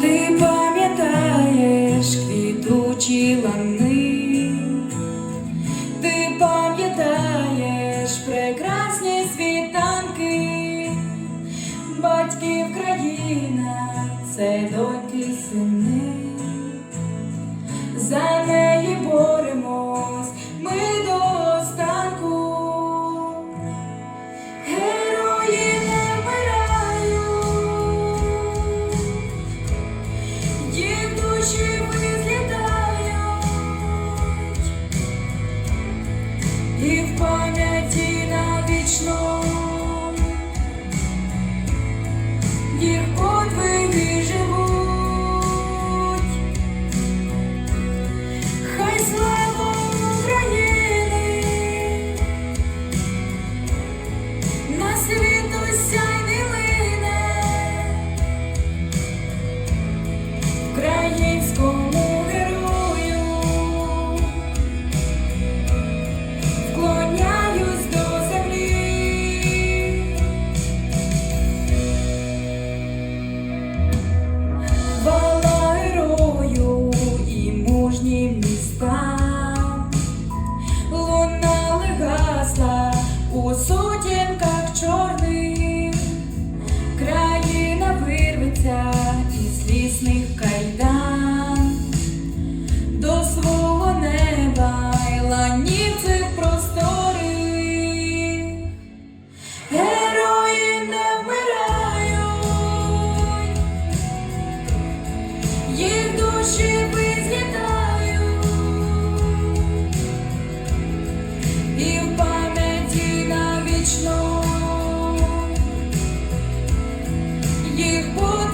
ти пам'ятаєш квітучі лани, ти пам'ятаєш прекрасні світанки, батьки країна, це доньки сини. За душі в пам'яті навічно їх буде.